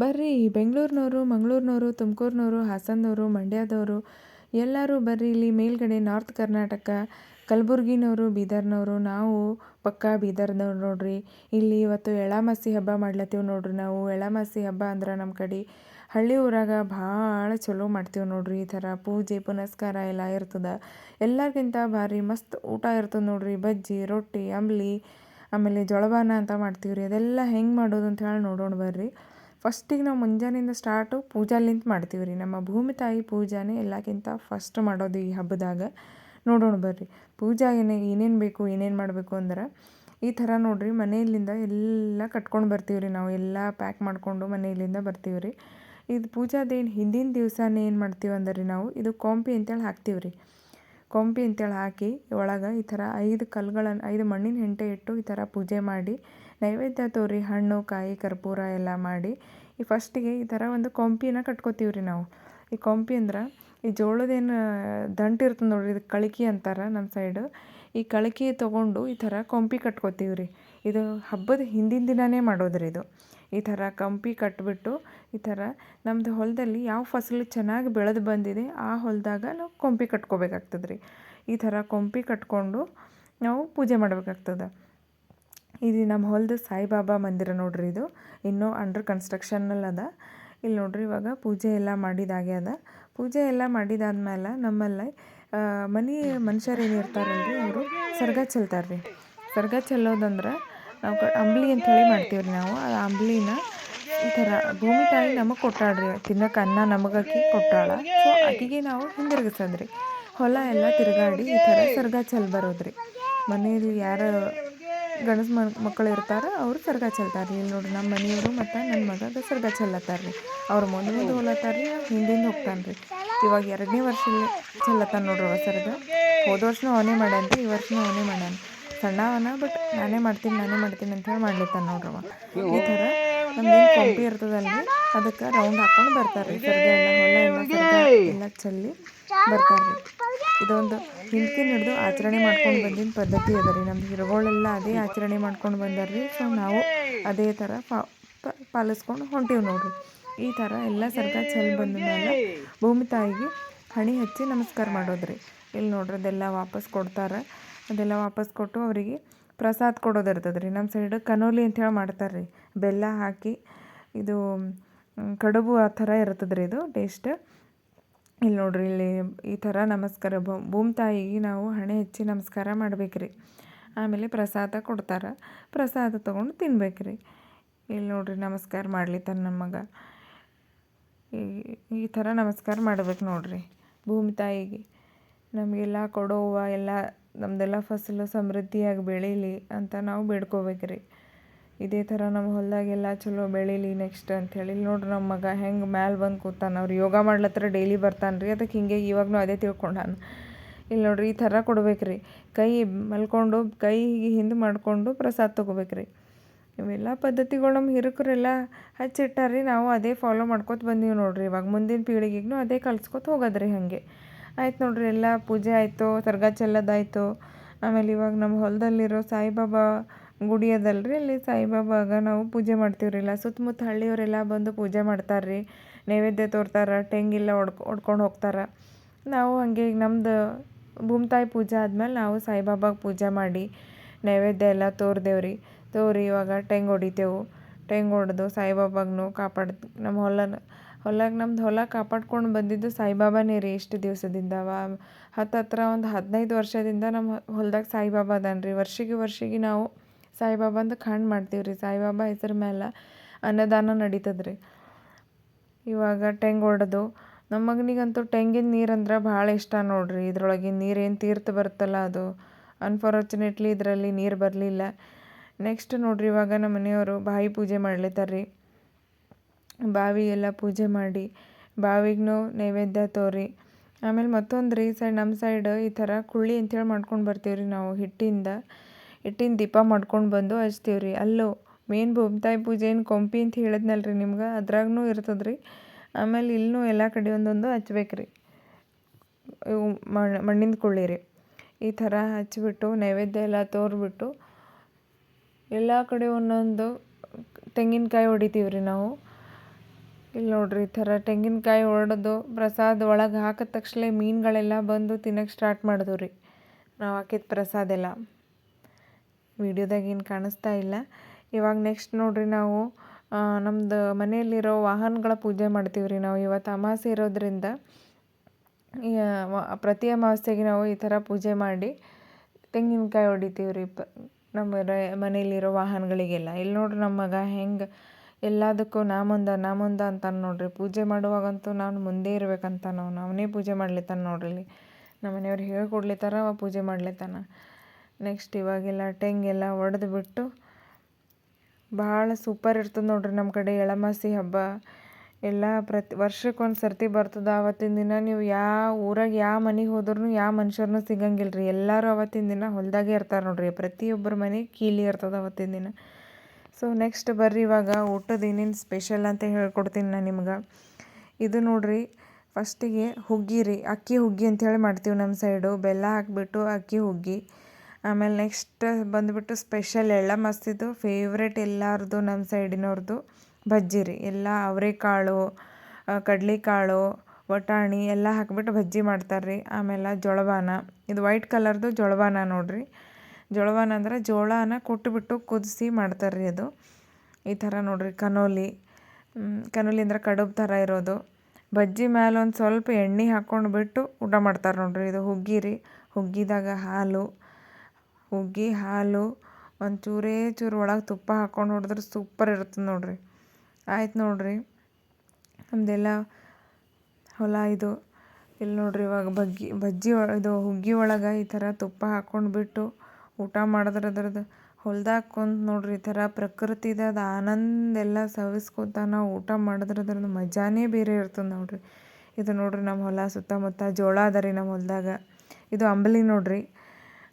ಬರ್ರಿ ಬೆಂಗಳೂರಿನವರು ಮಂಗಳೂರಿನವರು ತುಮಕೂರಿನವರು ಹಾಸನದವರು ಮಂಡ್ಯದವರು ಎಲ್ಲರೂ ಬರ್ರಿ. ಇಲ್ಲಿ ಮೇಲ್ಗಡೆ ನಾರ್ತ್ ಕರ್ನಾಟಕ ಕಲಬುರ್ಗಿನವರು ಬೀದರ್ನವರು ನಾವು ಪಕ್ಕಾ ಬೀದರ್ನವ್ರು ನೋಡ್ರಿ. ಇಲ್ಲಿ ಇವತ್ತು ಎಳಾಮಾಸಿ ಹಬ್ಬ ಮಾಡ್ಲತ್ತೀವಿ ನೋಡ್ರಿ ನಾವು. ಎಳಾಮಾಸಿ ಹಬ್ಬ ಅಂದ್ರೆ ನಮ್ಮ ಕಡೆ ಹಳ್ಳಿ ಊರಾಗ ಭಾಳ ಚಲೋ ಮಾಡ್ತೀವಿ ನೋಡ್ರಿ. ಈ ಥರ ಪೂಜೆ, ಪುನಸ್ಕಾರ ಎಲ್ಲ ಇರ್ತದೆ. ಎಲ್ಲರಿಗಿಂತ ಭಾರಿ ಮಸ್ತ್ ಊಟ ಇರ್ತದೆ ನೋಡ್ರಿ. ಬಜ್ಜಿ, ರೊಟ್ಟಿ, ಅಂಬ್ಲಿ, ಆಮೇಲೆ ಜೊಳಬಾನ ಅಂತ ಮಾಡ್ತೀವಿ ರೀ ಅದೆಲ್ಲ ಹೆಂಗೆ ಮಾಡೋದು ಅಂತ ಹೇಳಿ ನೋಡೋಣ ಬರ್ರಿ. ಫಸ್ಟಿಗೆ ನಾವು ಮುಂಜಾನೆಯಿಂದ ಸ್ಟಾರ್ಟು ಪೂಜಾಲಿಂತ ಮಾಡ್ತೀವಿ ರೀ. ನಮ್ಮ ಭೂಮಿ ತಾಯಿ ಪೂಜಾನೇ ಎಲ್ಲಕ್ಕಿಂತ ಫಸ್ಟ್ ಮಾಡೋದು ಈ ಹಬ್ಬದಾಗ. ನೋಡೋಣ ಬರ್ರಿ. ಪೂಜಾ ಏನೇ, ಏನೇನು ಬೇಕು, ಏನೇನು ಮಾಡಬೇಕು ಅಂದ್ರೆ ಈ ಥರ ನೋಡಿರಿ. ಮನೆಯಲ್ಲಿಂದ ಎಲ್ಲ ಕಟ್ಕೊಂಡು ಬರ್ತೀವಿ ರೀ ನಾವು. ಎಲ್ಲ ಪ್ಯಾಕ್ ಮಾಡಿಕೊಂಡು ಮನೆಯಲ್ಲಿಂದ ಬರ್ತೀವಿ ರೀ. ಇದು ಪೂಜಾದೇನು ಹಿಂದಿನ ದಿವಸನೇ ಏನು ಮಾಡ್ತೀವಿ ಅಂದ್ರೆ ರೀ ನಾವು ಇದು ಕೊಂಪಿ ಅಂತೇಳಿ ಹಾಕ್ತೀವಿ ರೀ. ಕೊಂಪಿ ಅಂತೇಳಿ ಹಾಕಿ ಒಳಗೆ ಈ ಥರ ಐದು ಕಲ್ಗಳನ್ನು ಐದು ಮಣ್ಣಿನ ಹೆಂಟೆ ಇಟ್ಟು ಈ ಥರ ಪೂಜೆ ಮಾಡಿ ನೈವೇದ್ಯ ತೋರಿ, ಹಣ್ಣು, ಕಾಯಿ, ಕರ್ಪೂರ ಎಲ್ಲ ಮಾಡಿ ಈ ಫಸ್ಟಿಗೆ ಈ ಥರ ಒಂದು ಕೊಂಪಿನ ಕಟ್ಕೋತೀವಿ ರೀ ನಾವು. ಈ ಕೊಂಪಿ ಅಂದ್ರೆ ಈ ಜೋಳದೇನು ದಂಟು ಇರ್ತದೆ ನೋಡಿರಿ, ಇದು ಕಳಕಿ ಅಂತಾರೆ ನಮ್ಮ ಸೈಡು ಈ ಕಳಕಿ ತೊಗೊಂಡು ಈ ಥರ ಕೊಂಪಿ ಕಟ್ಕೋತೀವಿ ರೀ ಇದು ಹಬ್ಬದ ಹಿಂದಿನ ದಿನವೇ ಮಾಡೋದು ಇದು. ಈ ಥರ ಕಂಪಿ ಕಟ್ಬಿಟ್ಟು ಈ ಥರ ನಮ್ಮದು ಹೊಲದಲ್ಲಿ ಯಾವ ಫಸಲು ಚೆನ್ನಾಗಿ ಬೆಳೆದು ಬಂದಿದೆ ಆ ಹೊಲದಾಗ ನಾವು ಕೊಂಪಿ ಕಟ್ಕೋಬೇಕಾಗ್ತದೆ ರೀ ಈ ಥರ ಕೊಂಪಿ ಕಟ್ಕೊಂಡು ನಾವು ಪೂಜೆ ಮಾಡ್ಬೇಕಾಗ್ತದೆ. ಇದು ನಮ್ಮ ಹೊಲದ ಸಾಯಿಬಾಬಾ ಮಂದಿರ ನೋಡ್ರಿ ಇದು. ಇನ್ನೂ ಅಂಡರ್ ಕನ್ಸ್ಟ್ರಕ್ಷನಲ್ಲಿ ಅದ. ಇಲ್ಲಿ ನೋಡ್ರಿ ಇವಾಗ ಪೂಜೆ ಎಲ್ಲ ಮಾಡಿದಾಗ್ಯದ ಪೂಜೆ ಎಲ್ಲ ಮಾಡಿದಾದ್ಮೇಲೆ ನಮ್ಮಲ್ಲಿ ಮನೆ ಮನುಷ್ಯರು ಏನು ಇರ್ತಾರಲ್ರಿ ಅವರು? ಸರ್ಗ ಚೆಲ್ತಾರೆ ರೀ ಸರ್ಗ ಚೆಲ್ಲೋದಂದ್ರೆ ನಾವು ಅಂಬ್ಲಿ ಅಂಬ್ಲಿ ಹೇಳಿ ಮಾಡ್ತೀವಿ ರೀ ನಾವು. ಆ ಅಂಬ್ಲಿನ ಈ ಥರ ಭೂಮಿ ತಾಯಿ ನಮಗೆ ಕೊಟ್ಟಾಳ್ರಿ. ತಿನ್ನೋಕೆ ಅನ್ನ ನಮಗಾಕಿ ಕೊಟ್ಟಾಳ. ಸೊ ಅಕ್ಕಿಗೆ ನಾವು ಹಿಂದಿರುಗಿಸೋದ್ರಿ. ಹೊಲ ಎಲ್ಲ ತಿರುಗಾಡಿ ಈ ಥರ ಸರ್ಗ ಚೆಲ್ ಬರೋದ್ರಿ. ಮನೆಯಲ್ಲಿ ಯಾರು ಗಂಡಸು ಮಕ್ಕಳು ಇರ್ತಾರೆ, ಅವರು ಸರ್ಗ ಚೆಲ್ತಾರೆ ಇಲ್ಲಿ ನೋಡಿರಿ ನಮ್ಮ ಮನೆಯವರು ಮತ್ತು ನನ್ನ ಮಗ ಸರ್ಗ ಚೆಲ್ಲತ್ತಾರೆ ರೀ ಅವ್ರು ಮುಂದೆ ಮುಂದೆ ಹೋಲತ್ತಾರ ರೀ ಹಿಂದಿಂದ ಹೋಗ್ತಾನೆ ರೀ ಇವಾಗ ಎರಡನೇ ವರ್ಷ ಚೆಲ್ಲತ್ತಾನೆ ನೋಡ್ರಿ ಅವ ಸರ್ಗ. ಹೋದ ವರ್ಷನೂ ಅವನೇ ಮಾಡ್ಯಾನ ರೀ ಈ ವರ್ಷನೂ ಅವನೇ ಮಾಡ್ಯಾನ ಸಣ್ಣವನ ಬಟ್ ನಾನೇ ಮಾಡ್ತೀನಿ ನಾನೇ ಮಾಡ್ತೀನಿ ಅಂತ ಹೇಳಿ ಮಾಡ್ಲಿತ್ತಾನೆ ನೋಡ್ರವ ಈ ಥರ ಕಂಪಿ ಇರ್ತದಲ್ಲ ಇರ್ತದಲ್ರಿ, ಅದಕ್ಕೆ ರೌಂಡ್ ಹಾಕೊಂಡು ಬರ್ತಾರೆ ರೀ ಸರ್ಗ ಎಲ್ಲ ಎಲ್ಲ ಚಲ್ಲಿ ಬರ್ತಾರೆ. ಇದೊಂದು ಹಿಂದಿನ ಹಿಡಿದು ಆಚರಣೆ ಮಾಡ್ಕೊಂಡು ಬಂದಿನ ಪದ್ಧತಿ ಅದ ರೀ. ನಮ್ಮ ಹಿರುಗಳೆಲ್ಲ ಅದೇ ಆಚರಣೆ ಮಾಡ್ಕೊಂಡು ಬಂದಾರ ರೀ. ಸೊ ನಾವು ಅದೇ ಥರ ಪಾಲಿಸ್ಕೊಂಡು ಹೊಂಟೀವಿ ನೋಡ್ರಿ. ಈ ಥರ ಎಲ್ಲ ಸರ್ಗ ಚೆಲ್ಲಿ ಬಂದ ಮೇಲೆ ಭೂಮಿ ತಾಯಿಗೆ ಹಣಿ ಹಚ್ಚಿ ನಮಸ್ಕಾರ ಮಾಡೋದ್ರಿ ಇಲ್ಲಿ ನೋಡ್ರಿ ಅದೆಲ್ಲ ವಾಪಸ್ ಕೊಡ್ತಾರೆ. ಅದೆಲ್ಲ ವಾಪಸ್ ಕೊಟ್ಟು ಅವರಿಗೆ ಪ್ರಸಾದ ಕೊಡೋದು ಇರ್ತದೆ ರೀ. ನಮ್ಮ ಸೈಡ್ ಕನೋಲಿ ಅಂಥೇಳಿ ಮಾಡ್ತಾರೆ ರೀ. ಬೆಲ್ಲ ಹಾಕಿ ಇದು ಕಡುಬು ಆ ಥರ ಇರ್ತದೆ ರೀ ಇದು. ಟೇಸ್ಟ್ ಇಲ್ಲಿ ನೋಡ್ರಿ, ಇಲ್ಲಿ ಈ ಥರ ನಮಸ್ಕಾರ. ಭೂಮಿ ತಾಯಿಗೆ ನಾವು ಹಣೆ ಹಚ್ಚಿ ನಮಸ್ಕಾರ ಮಾಡ್ಬೇಕು ರೀ ಆಮೇಲೆ ಪ್ರಸಾದ ಕೊಡ್ತಾರೆ. ಪ್ರಸಾದ ತೊಗೊಂಡು ತಿನ್ಬೇಕ್ರಿ. ಇಲ್ಲಿ ನೋಡ್ರಿ, ನಮಸ್ಕಾರ ಮಾಡ್ಲಿತ್ತಾನ ಮಗ. ಈ ಈ ಥರ ನಮಸ್ಕಾರ ಮಾಡ್ಬೇಕು ನೋಡ್ರಿ ಭೂಮಿ ತಾಯಿಗೆ. ನಮಗೆಲ್ಲ ಕೊಡೋವ, ಎಲ್ಲ ನಮ್ಮದೆಲ್ಲ ಫಸಲು ಸಮೃದ್ಧಿಯಾಗಿ ಬೆಳೀಲಿ ಅಂತ ನಾವು ಬೇಡ್ಕೋಬೇಕು ರೀ ಇದೇ ಥರ ನಮ್ಮ ಹೊಲದಾಗೆಲ್ಲ ಚಲೋ ಬೆಳೀಲಿ ನೆಕ್ಸ್ಟ್ ಅಂಥೇಳಿ. ಇಲ್ಲಿ ನೋಡ್ರಿ ನಮ್ಮ ಮಗ ಹೆಂಗೆ ಮ್ಯಾಲೆ ಬಂದು ಕೂತಾನ. ಅವ್ರು ಯೋಗ ಮಾಡ್ಲತ್ತರ ಡೈಲಿ ಬರ್ತಾನೆ ರೀ. ಅದಕ್ಕೆ ಹಿಂಗೆ ಇವಾಗಲೂ ಅದೇ ತಿಳ್ಕೊಂಡಾನ ಇಲ್ಲಿ ನೋಡ್ರಿ ಈ ಥರ ಕೊಡ್ಬೇಕು ರೀ ಕೈ ಮಲ್ಕೊಂಡು ಕೈ ಹಿಂದೆ ಮಾಡಿಕೊಂಡು ಪ್ರಸಾದ ತೊಗೋಬೇಕು ರೀ ಇವೆಲ್ಲ ಪದ್ಧತಿಗಳು ನಮ್ಮ ಹಿರಕರೆಲ್ಲ ಹಚ್ಚಿಟ್ಟಾರ್ರಿ ನಾವು ಅದೇ ಫಾಲೋ ಮಾಡ್ಕೊತ ಬಂದೀವಿ ನೋಡ್ರಿ. ಇವಾಗ ಮುಂದಿನ ಪೀಳಿಗೆಗೂ ಅದೇ ಕಲ್ಸ್ಕೊತ ಹೋಗೋದ್ರಿ ಹಾಗೆ. ಆಯ್ತು ನೋಡ್ರಿ ಎಲ್ಲ ಪೂಜೆ ಆಯಿತು, ಸರ್ಗ ಚೆಲ್ಲದಾಯಿತು ಆಮೇಲೆ ಇವಾಗ ನಮ್ಮ ಹೊಲದಲ್ಲಿರೋ ಸಾಯಿಬಾಬಾ ಗುಡಿ ಅದಲ್ಲ ರೀ ಅಲ್ಲಿ ಸಾಯಿಬಾಬಾಗ ನಾವು ಪೂಜೆ ಮಾಡ್ತೀವಿ ರೀ ಇಲ್ಲ ಸುತ್ತಮುತ್ತ ಹಳ್ಳಿಯವರೆಲ್ಲ ಬಂದು ಪೂಜೆ ಮಾಡ್ತಾರೆ ರೀ ನೈವೇದ್ಯ ತೋರ್ತಾರೆ, ಟೆಂಗಿಲ್ಲ ಹೊಡ್ಕೊ ಒಡ್ಕೊಂಡು ಹೋಗ್ತಾರೆ. ನಾವು ಹಾಗೆ ಈಗ ನಮ್ದು ಭೂಮಿ ತಾಯಿ ಪೂಜೆ ಆದ್ಮೇಲೆ ನಾವು ಸಾಯಿಬಾಬಾಗ ಪೂಜೆ ಮಾಡಿ ನೈವೇದ್ಯ ಎಲ್ಲ ತೋರ್ದೇವ್ರಿ. ತೋರಿ ಇವಾಗ ಟೆಂಗ್ ಹೊಡಿತೇವು. ಟೆಂಗ್ ಹೊಡೆದು ಸಾಯಿಬಾಬಾಗ್ನು ಕಾಪಾಡ್ ನಮ್ಮ ಹೊಲನ ಹೊಲಕ್ಕೆ ನಮ್ದು ಹೊಲ ಕಾಪಾಡ್ಕೊಂಡು ಬಂದಿದ್ದು ಸಾಯಿಬಾಬಾನೇ ರೀ ಇಷ್ಟು ದಿವಸದಿಂದ. ಹತ್ತತ್ರ ಒಂದು ಹದಿನೈದು ವರ್ಷದಿಂದ ನಮ್ಮ ಹೊಲ್ದಾಗ ಸಾಯಿಬಾಬಾ ಅದಾನ ರೀ ವರ್ಷಿಗೆ ವರ್ಷಿಗೆ ನಾವು ಸಾಯಿಬಾಬಂದು ಖಂಡ್ ಮಾಡ್ತೀವಿ ರೀ ಸಾಯಿಬಾಬಾ ಹೆಸ್ರು ಮೇಲೆ ಅನ್ನದಾನ ನಡೀತದೆ ರೀ ಇವಾಗ ಟೆಂಗ್ ಹೊಡೆದು ನಮ್ಮ ಮಗನಿಗಂತೂ ನೀರು ಅಂದ್ರೆ ಭಾಳ ಇಷ್ಟ ನೋಡ್ರಿ. ಇದ್ರೊಳಗಿನ ನೀರು ಏನು ತೀರ್ಥ ಬರುತ್ತಲ್ಲ ಅದು. ಅನ್ಫಾರ್ಚುನೇಟ್ಲಿ ಇದರಲ್ಲಿ ನೀರು ಬರಲಿಲ್ಲ. ನೆಕ್ಸ್ಟ್ ನೋಡ್ರಿ ಇವಾಗ ನಮ್ಮ ಮನೆಯವರು ಬಾಯಿ ಪೂಜೆ ಮಾಡ್ಲಿತ್ತಾರ್ರಿ ರೀ ಬಾವಿಗೆಲ್ಲ ಪೂಜೆ ಮಾಡಿ ಬಾವಿಗೂ ನೈವೇದ್ಯ ತೋರಿ. ಆಮೇಲೆ ಮತ್ತೊಂದು ರೀ ಸೈಡ್ ನಮ್ಮ ಸೈಡ್ ಈ ಥರ ಕುಳ್ಳಿ ಅಂಥೇಳಿ ಮಾಡ್ಕೊಂಡು ಬರ್ತೀವಿ ರೀ ನಾವು ಹಿಟ್ಟಿಂದ. ಹಿಟ್ಟಿನ ದೀಪ ಮಾಡ್ಕೊಂಡು ಬಂದು ಹಚ್ತೀವಿ ರೀ ಅಲ್ಲೂ, ಮೇನ್ ತಾಯಿ ಪೂಜೆ ಏನು ಕೊಂಪಿ ಅಂತ ಹೇಳಿದ್ನಲ್ಲ ರೀ ನಿಮ್ಗೆ? ಅದ್ರಾಗೂ ಇರ್ತದೆ ರೀ ಆಮೇಲೆ ಇಲ್ಲೂ ಎಲ್ಲ ಕಡೆ ಒಂದೊಂದು ಹಚ್ಬೇಕು ರೀ ಇವು ಮಣ್ಣಿಂದ ಕುಳ್ಳಿ ರೀ ಈ ಥರ ಹಚ್ಚಿಬಿಟ್ಟು ನೈವೇದ್ಯ ಎಲ್ಲ ತೋರ್ಬಿಟ್ಟು ಎಲ್ಲ ಕಡೆ ಒಂದೊಂದು ತೆಂಗಿನಕಾಯಿ ಹೊಡಿತೀವಿ ರೀ ನಾವು. ಇಲ್ಲಿ ನೋಡ್ರಿ ಈ ಥರ ತೆಂಗಿನಕಾಯಿ ಹೊಡೆದು ಪ್ರಸಾದ ಒಳಗೆ ಹಾಕಿದ ತಕ್ಷಣ ಮೀನುಗಳೆಲ್ಲ ಬಂದು ತಿನ್ನಕ್ಕೆ ಸ್ಟಾರ್ಟ್ ಮಾಡಿದ್ವು ರೀ ನಾವು ಹಾಕಿದ ಪ್ರಸಾದ ಎಲ್ಲ. ವಿಡಿಯೋದಾಗ ಏನು ಕಾಣಿಸ್ತಾ ಇಲ್ಲ. ಇವಾಗ ನೆಕ್ಸ್ಟ್ ನೋಡ್ರಿ ನಾವು ನಮ್ಮದು ಮನೆಯಲ್ಲಿರೋ ವಾಹನಗಳ ಪೂಜೆ ಮಾಡ್ತೀವಿ ರೀ ನಾವು. ಇವತ್ತು ಅಮಾವಾಸ್ಯೆ ಇರೋದ್ರಿಂದ ಪ್ರತಿ ಅಮಾವಾಸ್ಯೆಗೆ ನಾವು ಈ ಥರ ಪೂಜೆ ಮಾಡಿ ತೆಂಗಿನಕಾಯಿ ಹೊಡಿತೀವಿ ರೀ ಪ, ನಮ್ಮ ಮನೆಯಲ್ಲಿರೋ ವಾಹನಗಳಿಗೆಲ್ಲ. ಇಲ್ಲಿ ನೋಡ್ರಿ ನಮ್ಮ ಮಗ ಹೆಂಗೆ ಎಲ್ಲದಕ್ಕೂ ನಾ ಮುಂದೆ ನಾ ಮುಂದೆ ಅಂತಾನೆ ನೋಡ್ರಿ. ಪೂಜೆ ಮಾಡುವಾಗಂತೂ ನಾನು ಮುಂದೆ ಇರ್ಬೇಕಂತ ನಾವು ಅವನೇ ಪೂಜೆ ಮಾಡ್ಲಿತ್ತಾನ ನೋಡ್ರಿ ನಮ್ಮ ಮನೆಯವ್ರು ಹೇಳ್ಕೊಡ್ಲಿತ್ತಾರ, ಅವ ಪೂಜೆ ಮಾಡ್ಲಿತ್ತಾನ. ನೆಕ್ಸ್ಟ್ ಇವಾಗೆಲ್ಲ ಟೆಂಗೆಲ್ಲ ಒಡೆದು ಬಿಟ್ಟು ಭಾಳ ಸೂಪರ್ ಇರ್ತದೆ ನೋಡ್ರಿ ನಮ್ಮ ಕಡೆ ಎಳಮಾಸಿ ಹಬ್ಬ. ಎಲ್ಲ ಪ್ರತಿ ವರ್ಷಕ್ಕೊಂದು ಸರ್ತಿ ಬರ್ತದೆ. ಆವತ್ತಿನ ದಿನ ನೀವು ಯಾವ ಊರಾಗ ಯಾವ ಮನೆಗೆ ಹೋದ್ರೂ ಯಾವ ಮನುಷ್ಯರನ್ನೂ ಸಿಗಂಗಿಲ್ಲ ರೀ ಎಲ್ಲರೂ ಅವತ್ತಿನ ದಿನ ಹೊಲದಾಗೆ ಇರ್ತಾರೆ ನೋಡ್ರಿ. ಪ್ರತಿಯೊಬ್ಬರ ಮನೆ ಕೀಲಿ ಇರ್ತದೆ ಅವತ್ತಿನ ದಿನ. ಸೊ ನೆಕ್ಸ್ಟ್ ಬರ್ರಿ ಇವಾಗ ಊಟದ ಏನೇನು ಸ್ಪೆಷಲ್ ಅಂತ ಹೇಳ್ಕೊಡ್ತೀನಿ ನಾನು ನಿಮ್ಗೆ. ಇದು ನೋಡ್ರಿ ಫಸ್ಟಿಗೆ ಹುಗ್ಗಿ ರೀ. ಅಕ್ಕಿ ಹುಗ್ಗಿ ಅಂತೇಳಿ ಮಾಡ್ತೀವಿ ನಮ್ಮ ಸೈಡು ಬೆಲ್ಲ ಹಾಕಿಬಿಟ್ಟು ಅಕ್ಕಿ ಹುಗ್ಗಿ. ಆಮೇಲೆ ನೆಕ್ಸ್ಟ್ ಬಂದುಬಿಟ್ಟು ಸ್ಪೆಷಲ್ ಎಳ್ಳ ಮಸ್ತಿದ್ದು ಫೇವ್ರೇಟ್ ಎಲ್ಲರದು ನಮ್ಮ ಸೈಡಿನವ್ರದ್ದು ಬಜ್ಜಿ ರೀ. ಎಲ್ಲ ಅವರೆಕಾಳು ಕಡ್ಲೆಕಾಳು, ವಟಾಣಿ ಎಲ್ಲ ಹಾಕಿಬಿಟ್ಟು ಬಜ್ಜಿ ಮಾಡ್ತಾರೆ ರೀ. ಆಮೇಲೆ ಜೋಳಬಾನ ಇದು ವೈಟ್ ಕಲರ್ದು ಜೋಳಬಾನ ನೋಡ್ರಿ. ಜೋಳಬಾನ ಅಂದ್ರೆ ಜೋಳನ ಕುಟ್ಬಿಟ್ಟು ಕುದಿಸಿ ಮಾಡ್ತಾರೆ ರೀ ಅದು. ಈ ಥರ ನೋಡ್ರಿ ಕನೋಲಿ ಕನೋಲಿ ಅಂದ್ರೆ ಕಡುಬು ಥರ ಇರೋದು. ಬಜ್ಜಿ ಮೇಲೆ ಒಂದು ಸ್ವಲ್ಪ ಎಣ್ಣೆ ಹಾಕ್ಕೊಂಡು ಬಿಟ್ಟು ಊಟ ಮಾಡ್ತಾರೆ ನೋಡ್ರಿ. ಇದು ಹುಗ್ಗಿ ರೀ. ಹುಗ್ಗಿದಾಗ ಹಾಲು ಹುಗ್ಗಿ ಹಾಲು ಒಂದು ಚೂರೇ ಒಳಗೆ ತುಪ್ಪ ಹಾಕ್ಕೊಂಡು ಹೊಡೆದ್ರೆ ಸೂಪರ್ ಇರ್ತದೆ ನೋಡಿರಿ. ಆಯ್ತು ನೋಡಿರಿ. ನಮ್ದೆಲ್ಲ ಹೊಲ ಇದು ಇಲ್ಲಿ ನೋಡಿರಿ ಇವಾಗ ಬಗ್ಗಿ, ಬಜ್ಜಿ ಇದು ಹುಗ್ಗಿ ಒಳಗೆ ಈ ಥರ ತುಪ್ಪ ಹಾಕ್ಕೊಂಡು ಬಿಟ್ಟು ಊಟ ಮಾಡಿದ್ರೆ ಅದ್ರದ್ದು ಹೊಲ್ದಾಗ ಕುಂತು ನೋಡ್ರಿ ಈ ಥರ ಪ್ರಕೃತಿದ ಆನಂದ ಎಲ್ಲ ಸವಿಸ್ಕೊತ ನಾವು ಊಟ ಮಾಡಿದ್ರೆ ಅದ್ರದ್ದು ಮಜಾನೇ ಬೇರೆ ಇರ್ತದೆ ನೋಡಿರಿ. ಇದು ನೋಡಿರಿ ನಮ್ಮ ಹೊಲ ಸುತ್ತಮುತ್ತ ಜೋಳ ಅದ ರೀ ನಮ್ಮ ಹೊಲದಾಗ. ಇದು ಅಂಬಲಿ ನೋಡ್ರಿ.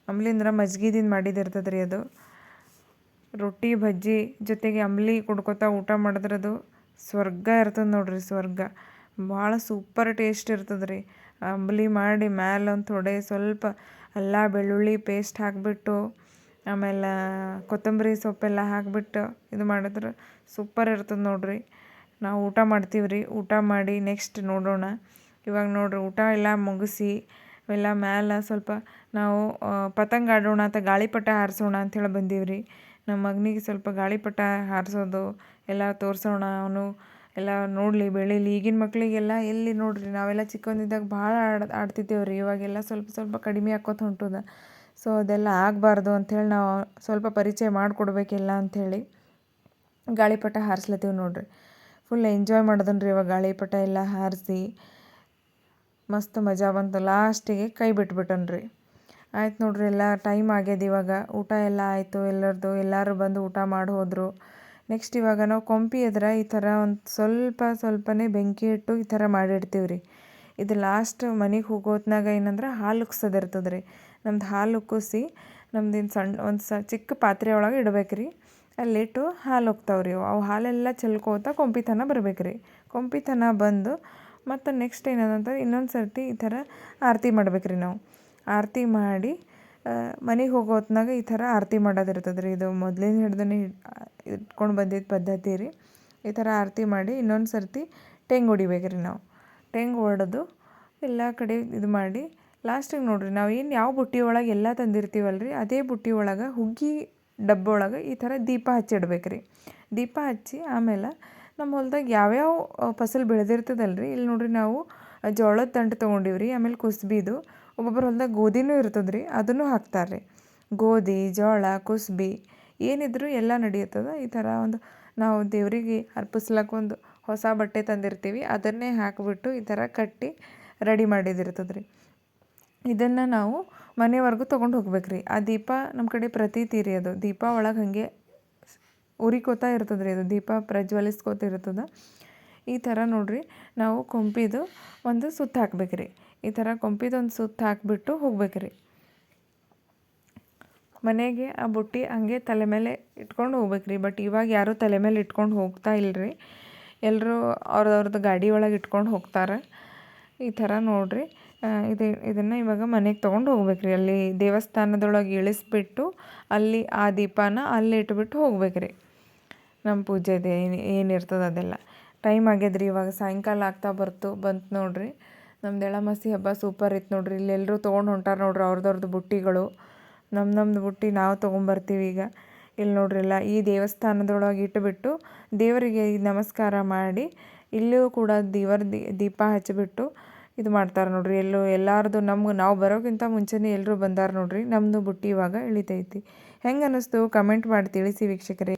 ಅಂಬಲಿ ಅಂದ್ರೆ ಮಜ್ಗಿದಿಂದ ಮಾಡಿದಿರ್ತದೆ ರೀ ಅದು. ರೊಟ್ಟಿ, ಬಜ್ಜಿ ಜೊತೆಗೆ ಅಂಬ್ಲಿ ಕುಡ್ಕೋತಾ ಊಟ ಮಾಡಿದ್ರೆ ಅದು ಸ್ವರ್ಗ ಇರ್ತದೆ ನೋಡ್ರಿ ಸ್ವರ್ಗ. ಭಾಳ ಸೂಪರ್ ಟೇಸ್ಟ್ ಇರ್ತದೆ ರೀ ಅಂಬ್ಲಿ ಮಾಡಿ ಮ್ಯಾಲೆ ಒಂದು ಥೋಡೆ ಸ್ವಲ್ಪ ಅಲ್ಲ, ಬೆಳ್ಳುಳ್ಳಿ ಪೇಸ್ಟ್ ಹಾಕಿಬಿಟ್ಟು, ಆಮೇಲೆ ಕೊತ್ತಂಬರಿ ಸೊಪ್ಪೆಲ್ಲ ಹಾಕಿಬಿಟ್ಟು ಇದು ಮಾಡಿದ್ರೆ ಸೂಪರ್ ಇರ್ತದೆ ನೋಡ್ರಿ. ನಾವು ಊಟ ಮಾಡ್ತೀವಿ ರೀ ಊಟ ಮಾಡಿ ನೆಕ್ಸ್ಟ್ ನೋಡೋಣ. ಇವಾಗ ನೋಡ್ರಿ ಊಟ ಎಲ್ಲ ಮುಗಿಸಿ ಎಲ್ಲ ಮ್ಯಾಲ ಸ್ವಲ್ಪ ನಾವು ಪತಂಗ ಆಡೋಣ ಅಂತ ಗಾಳಿಪಟ ಹಾರಿಸೋಣ ಅಂಥೇಳಿ ಬಂದೀವಿ ರೀ ನಮ್ಮ ಮಗನಿಗೆ ಸ್ವಲ್ಪ ಗಾಳಿಪಟ ಹಾರಿಸೋದು ಎಲ್ಲ ತೋರಿಸೋಣ, ಅವನು ಎಲ್ಲ ನೋಡಲಿ ಬೆಳೀಲಿ. ಈಗಿನ ಮಕ್ಕಳಿಗೆಲ್ಲ ಎಲ್ಲಿ ನೋಡ್ರಿ, ನಾವೆಲ್ಲ ಚಿಕ್ಕಂದಿದ್ದಾಗ ಭಾಳ ಆಡ್ ಆಡ್ತಿದ್ದೇವೆ ರೀ ಇವಾಗೆಲ್ಲ ಸ್ವಲ್ಪ ಸ್ವಲ್ಪ ಕಡಿಮೆ ಆಕ್ಕೋತ ಹೊಂಟದ. ಸೊ, ಅದೆಲ್ಲ ಆಗಬಾರ್ದು ಅಂಥೇಳಿ ನಾವು ಸ್ವಲ್ಪ ಪರಿಚಯ ಮಾಡಿಕೊಡ್ಬೇಕೆಲ್ಲ ಅಂಥೇಳಿ ಗಾಳಿಪಟ ಹಾರಿಸ್ಲತ್ತೀವಿ ನೋಡ್ರಿ. ಫುಲ್ ಎಂಜಾಯ್ ಮಾಡಿದನ್ರಿ ಇವಾಗ ಗಾಳಿಪಟ ಎಲ್ಲ ಹಾರಿಸಿ. ಮಸ್ತ್ ಮಜಾ ಬಂತು. ಲಾಸ್ಟಿಗೆ ಕೈ ಬಿಟ್ಬಿಟ್ಟನ್ ರೀ ಆಯ್ತು ನೋಡ್ರಿ, ಎಲ್ಲ ಟೈಮ್ ಆಗ್ಯದ ಇವಾಗ. ಊಟ ಎಲ್ಲ ಆಯಿತು, ಎಲ್ಲರದು, ಎಲ್ಲರೂ ಬಂದು ಊಟ ಮಾಡಿ ಹೋದರು. ನೆಕ್ಸ್ಟ್ ಇವಾಗ ನಾವು ಕೊಂಪಿ ಎದುರ ಈ ಥರ ಒಂದು ಸ್ವಲ್ಪ ಸ್ವಲ್ಪನೇ ಬೆಂಕಿ ಇಟ್ಟು ಈ ಥರ ಮಾಡಿಡ್ತೀವಿ ರೀ ಇದು ಲಾಸ್ಟ್ ಮನೆಗೆ ಹೋಗೋತ್ನಾಗ ಏನಂದ್ರೆ ಹಾಲು ಉಕ್ಸೋದಿರ್ತದೆ ರೀ ನಮ್ದು ಹಾಲು ಉಕ್ಕಿಸಿ ನಮ್ದಿನ್ನು ಸಣ್ಣ ಒಂದು ಸ, ಚಿಕ್ಕ ಪಾತ್ರೆ ಒಳಗೆ ಇಡ್ಬೇಕು ರೀ ಅಲ್ಲಿಟ್ಟು ಹಾಲು ಹೋಗ್ತಾವ್ರಿ ಅವು ಹಾಲೆಲ್ಲ ಚೆಲ್ಕೋತ ಕೊಂಪಿತನ ಬರ್ಬೇಕು ರೀ ಕೊಂಪಿತನ ಬಂದು ಮತ್ತು ನೆಕ್ಸ್ಟ್ ಏನದಂತಂದ್ರೆ ಇನ್ನೊಂದು ಸರ್ತಿ ಈ ಥರ ಆರತಿ ಮಾಡ್ಬೇಕು ರೀ ನಾವು. ಆರತಿ ಮಾಡಿ ಮನೆಗೆ ಹೋಗೋ ಹೊತ್ನಾಗ ಈ ಥರ ಆರತಿ ಮಾಡೋದಿರ್ತದೆ ರೀ ಇದು ಮೊದಲಿನ ಹಿಡ್ದನೆ ಇಟ್ಕೊಂಡು ಬಂದಿದ್ದ ಪದ್ಧತಿ ರೀ. ಈ ಥರ ಆರತಿ ಮಾಡಿ ಇನ್ನೊಂದು ಸರ್ತಿ ಟೆಂಗ್ ಹೊಡಿಬೇಕು ರೀ ನಾವು. ಟೆಂಗ್ ಹೊಡೆದು ಎಲ್ಲ ಕಡೆ ಇದು ಮಾಡಿ ಲಾಸ್ಟಿಗೆ ನೋಡಿರಿ ನಾವು ಏನು ಯಾವ ಬುಟ್ಟಿ ಒಳಗೆ ಎಲ್ಲ ತಂದಿರ್ತೀವಲ್ಲ ರೀ ಅದೇ ಬುಟ್ಟಿ ಒಳಗೆ ಹುಗ್ಗಿ ಡಬ್ಬ ಒಳಗೆ ಈ ಥರ ದೀಪ ಹಚ್ಚಿಡ್ಬೇಕು ರೀ ದೀಪ ಹಚ್ಚಿ ಆಮೇಲೆ ನಮ್ಮ ಹೊಲ್ದಾಗ ಯಾವ್ಯಾವ ಫಸಲು ಬೆಳೆದಿರ್ತದಲ್ಲ ರೀ ಇಲ್ಲಿ ನೋಡ್ರಿ ನಾವು ಜೋಳದ ತಂಟು ತೊಗೊಂಡಿವ್ರಿ, ಆಮೇಲೆ ಕುಸ್ಬಿದು. ಒಬ್ಬೊಬ್ಬರ ಹೊಲ್ದಾಗ ಗೋಧಿನೂ ಇರ್ತದೆ ರೀ ಅದನ್ನು ಹಾಕ್ತಾರೆ ರೀ ಗೋಧಿ, ಜೋಳ, ಕುಸ್ಬಿ, ಏನಿದ್ರು ಎಲ್ಲ ನಡೆಯುತ್ತದೆ. ಈ ಥರ ಒಂದು ನಾವು ದೇವರಿಗೆ ಅರ್ಪಿಸ್ಲಕ್ಕ ಒಂದು ಹೊಸ ಬಟ್ಟೆ ತಂದಿರ್ತೀವಿ, ಅದನ್ನೇ ಹಾಕಿಬಿಟ್ಟು ಈ ಥರ ಕಟ್ಟಿ ರೆಡಿ ಮಾಡಿದಿರ್ತದೆ ರೀ ಇದನ್ನು ನಾವು ಮನೆವರೆಗೂ ತೊಗೊಂಡು ಹೋಗ್ಬೇಕು ರೀ ಆ ದೀಪ ನಮ್ಮ ಕಡೆ ಪ್ರತೀತಿ ರೀ ಅದು. ದೀಪ ಒಳಗೆ ಹಾಗೆ ಉರಿಕೋತಾ ಇರ್ತದೆ ರೀ ಅದು, ದೀಪ ಪ್ರಜ್ವಲಿಸ್ಕೋತ ಇರ್ತದೆ. ಈ ಥರ ನೋಡಿರಿ, ನಾವು ಕೊಂಪಿದು ಒಂದು ಸುತ್ತ ಹಾಕ್ಬೇಕು ರೀ ಈ ಥರ ಕೊಂಪಿದು ಒಂದು ಸುತ್ತ ಹಾಕಿಬಿಟ್ಟು ಹೋಗ್ಬೇಕು ರೀ ಮನೆಗೆ ಆ ಬುಟ್ಟಿ ಹಂಗೆ ತಲೆ ಮೇಲೆ ಇಟ್ಕೊಂಡು ಹೋಗ್ಬೇಕು ರೀ ಬಟ್ ಇವಾಗ ಯಾರೂ ತಲೆ ಮೇಲೆ ಇಟ್ಕೊಂಡು ಹೋಗ್ತಾ ಇಲ್ಲರಿ ಎಲ್ಲರೂ ಅವ್ರದ್ದು ಗಾಡಿ ಒಳಗೆ ಇಟ್ಕೊಂಡು ಹೋಗ್ತಾರೆ. ಈ ಥರ ನೋಡಿರಿ ಇದು, ಇದನ್ನು ಇವಾಗ ಮನೆಗೆ ತೊಗೊಂಡು ಹೋಗ್ಬೇಕು ರೀ ಅಲ್ಲಿ ದೇವಸ್ಥಾನದೊಳಗೆ ಇಳಿಸ್ಬಿಟ್ಟು ಅಲ್ಲಿ ಆ ದೀಪನ ಅಲ್ಲಿ ಇಟ್ಬಿಟ್ಟು ಹೋಗ್ಬೇಕು ರೀ ನಮ್ಮ ಪೂಜೆದು ಏನು, ಏನಿರ್ತದೆ ಅದೆಲ್ಲ. ಟೈಮ್ ಆಗ್ಯದ್ರಿ ಇವಾಗ ಸಾಯಂಕಾಲ ಆಗ್ತಾ ಬರ್ತು, ಬಂತು ನೋಡ್ರಿ. ನಮ್ದು ಎಳಮಸಿ ಹಬ್ಬ ಸೂಪರ್ ಇತ್ತು ನೋಡ್ರಿ. ಇಲ್ಲಿ ಎಲ್ಲರೂ ತೊಗೊಂಡು ಹೊಂಟಾರ ನೋಡ್ರಿ ಅವ್ರದವ್ರದ್ದು ಬುಟ್ಟಿಗಳು. ನಮ್ಮ ನಮ್ದು ಬುಟ್ಟಿ ನಾವು ತೊಗೊಂಬರ್ತೀವಿ ಈಗ. ಇಲ್ಲಿ ನೋಡ್ರಿ ಎಲ್ಲ, ಈ ದೇವಸ್ಥಾನದೊಳಗೆ ಇಟ್ಟುಬಿಟ್ಟು ದೇವರಿಗೆ ನಮಸ್ಕಾರ ಮಾಡಿ, ಇಲ್ಲೂ ಕೂಡ ದೇವರ ದೀಪ ಹಚ್ಚಿಬಿಟ್ಟು ಇದು ಮಾಡ್ತಾರೆ ನೋಡ್ರಿ. ಎಲ್ಲೂ, ಎಲ್ಲರದು ನಮ್ಗೆ ನಾವು ಬರೋಕ್ಕಿಂತ ಮುಂಚೆನೇ ಎಲ್ಲರೂ ಬಂದಾರ ನೋಡ್ರಿ. ನಮ್ಮದು ಬುಟ್ಟಿ ಇವಾಗ ಇಳಿತೈತಿ. ಹೆಂಗೆ ಅನ್ನಿಸ್ತು ಕಮೆಂಟ್ ಮಾಡಿ ತಿಳಿಸಿ ವೀಕ್ಷಕರೇ.